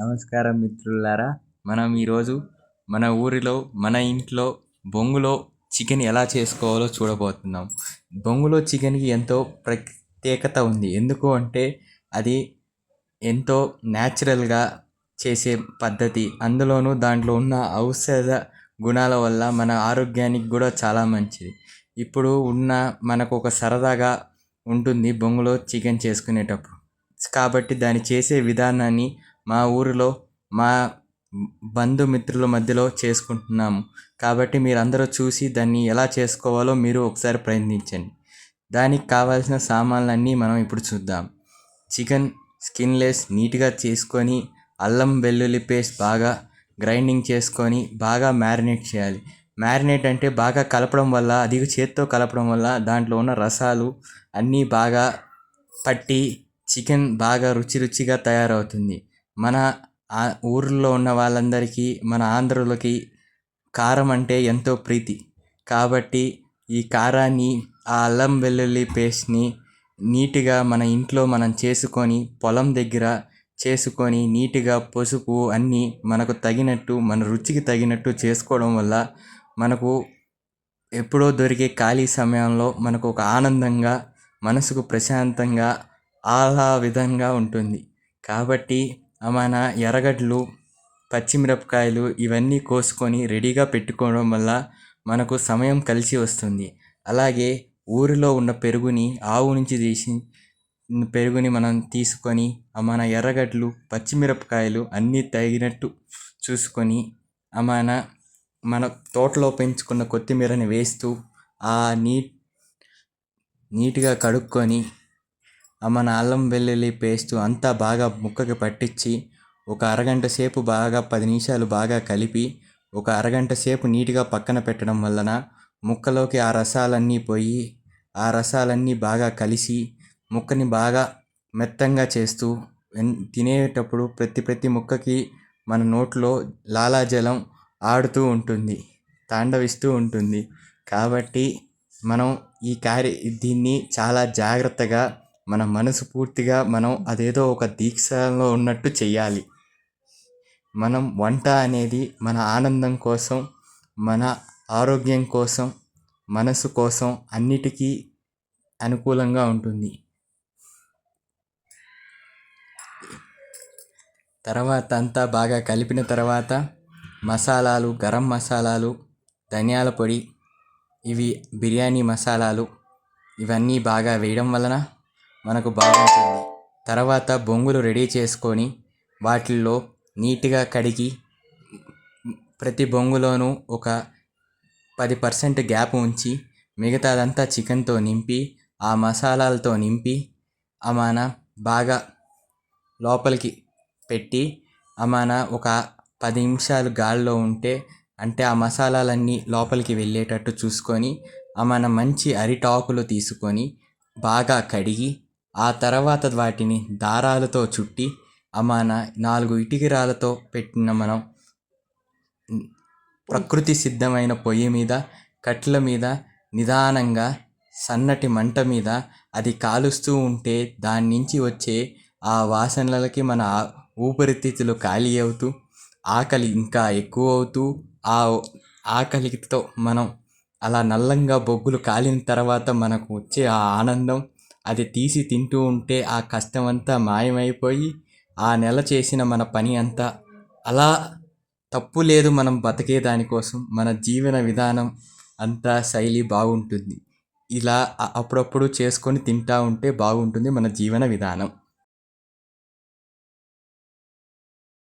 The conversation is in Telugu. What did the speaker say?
నమస్కారం మిత్రులారా. మనం ఈరోజు మన ఊరిలో మన ఇంట్లో బొంగులో చికెన్ ఎలా చేసుకోవాలో చూడబోతున్నాం. బొంగులో చికెన్కి ఎంతో ప్రత్యేకత ఉంది. ఎందుకు అంటే అది ఎంతో న్యాచురల్గా చేసే పద్ధతి. అందులోనూ దాంట్లో ఉన్న ఔషధ గుణాల వల్ల మన ఆరోగ్యానికి కూడా చాలా మంచిది. ఇప్పుడు ఉన్న మనకు ఒక సరదాగా ఉంటుంది బొంగులో చికెన్ చేసుకునేటప్పుడు. కాబట్టి దాన్ని చేసే విధానాన్ని మా ఊరిలో మా బంధుమిత్రుల మధ్యలో చేసుకుంటున్నాము. కాబట్టి మీరందరూ చూసి దాన్ని ఎలా చేసుకోవాలో మీరు ఒకసారి ప్రయత్నించండి. దానికి కావాల్సిన సామాన్లన్నీ మనం ఇప్పుడు చూద్దాం. చికెన్ స్కిన్లెస్ నీట్గా చేసుకొని అల్లం వెల్లుల్లి పేస్ట్ బాగా గ్రైండింగ్ చేసుకొని బాగా మ్యారినేట్ చేయాలి. మ్యారినేట్ అంటే బాగా కలపడం వల్ల అది చేత్తో కలపడం వల్ల దాంట్లో ఉన్న రసాలు అన్నీ బాగా పట్టి చికెన్ బాగా రుచి రుచిగా తయారవుతుంది. మన ఊర్లో ఉన్న వాళ్ళందరికీ మన ఆంధ్రులకి కారం అంటే ఎంతో ప్రీతి. కాబట్టి ఈ కారాన్ని ఆ అల్లం వెల్లుల్లి పేస్ట్ని నీట్గా మన ఇంట్లో మనం చేసుకొని పొలం దగ్గర చేసుకొని నీట్గా పసుపు అన్నీ మనకు తగినట్టు మన రుచికి తగినట్టు చేసుకోవడం వల్ల మనకు ఎప్పుడో దొరికే ఖాళీ సమయంలో మనకు ఒక ఆనందంగా మనసుకు ప్రశాంతంగా ఆహ్లా విధంగా ఉంటుంది. కాబట్టి మన ఎర్రగడ్డలు పచ్చిమిరపకాయలు ఇవన్నీ కోసుకొని రెడీగా పెట్టుకోవడం వల్ల మనకు సమయం కలిసి వస్తుంది. అలాగే ఊరిలో ఉన్న పెరుగుని ఆవు నుంచి తీసి పెరుగుని మనం తీసుకొని మన ఎర్రగడ్డలు పచ్చిమిరపకాయలు అన్నీ తగినట్టు చూసుకొని మన మన తోటలో పెంచుకున్న కొత్తిమీరని వేస్తూ ఆ నీ నీట్గా కడుక్కొని మన అల్లం వెల్లుల్లి పేస్ట్ అంతా బాగా ముక్కకి పట్టించి ఒక అరగంట సేపు బాగా పది నిమిషాలు బాగా కలిపి ఒక అరగంట సేపు నీట్గా పక్కన పెట్టడం వలన ముక్కలోకి ఆ రసాలన్నీ పోయి ఆ రసాలన్నీ బాగా కలిసి ముక్కని బాగా మెత్తంగా చేస్తూ తినేటప్పుడు ప్రతి ప్రతి ముక్కకి మన నోట్లో లాలాజలం ఆడుతూ ఉంటుంది తాండవిస్తూ ఉంటుంది. కాబట్టి మనం ఈ కార్య దీన్ని చాలా జాగ్రత్తగా మన మనసు పూర్తిగా మనం అదేదో ఒక దీక్షలో ఉన్నట్టు చేయాలి మనం వంట అనేది మన ఆనందం కోసం మన ఆరోగ్యం కోసం మనసు కోసం అన్నిటికీ అనుకూలంగా ఉంటుంది. తర్వాత అంతా బాగా కలిపిన తర్వాత మసాలాలు గరం మసాలాలు ధనియాల పొడి ఇవి బిర్యానీ మసాలాలు ఇవన్నీ బాగా వేయడం వలన మనకు బాగుంటుంది. తర్వాత బొంగులు రెడీ చేసుకొని వాటిల్లో నీట్గా కడిగి ప్రతి బొంగులోనూ ఒక పది పర్సెంట్ గ్యాప్ ఉంచి మిగతాదంతా చికెన్తో నింపి ఆ మసాలాలతో నింపి అమాన బాగా లోపలికి పెట్టి అమాన ఒక పది నిమిషాలు గాల్లో ఉంటే అంటే ఆ మసాలాలన్నీ లోపలికి వెళ్ళేటట్టు చూసుకొని అమాన మంచి అరిటాకులు తీసుకొని బాగా కడిగి ఆ తర్వాత వాటిని దారాలతో చుట్టి అమాన నాలుగు ఇటుకరాలతో పెట్టిన మనం ప్రకృతి సిద్ధమైన పొయ్యి మీద కట్టెల మీద నిదానంగా సన్నటి మంట మీద అది కాలుస్తూ ఉంటే దాని నుంచి వచ్చే ఆ వాసనలకి మన ఊపిరితిత్తులు ఖాళీ అవుతూ ఆకలి ఇంకా ఎక్కువ అవుతూ ఆ ఆకలితో మనం అలా నల్లంగా బొగ్గులు కాలిన తర్వాత మనకు వచ్చే ఆ ఆనందం అది తీసి తింటూ ఉంటే ఆ కష్టం అంతా మాయమైపోయి ఆ నెల చేసిన మన పని అంతా అలా తప్పు లేదు మనం బతికే దానికోసం మన జీవన విధానం అంతా శైలి బాగుంటుంది. ఇలా అప్పుడప్పుడు చేసుకొని తింటూ ఉంటే బాగుంటుంది మన జీవన విధానం.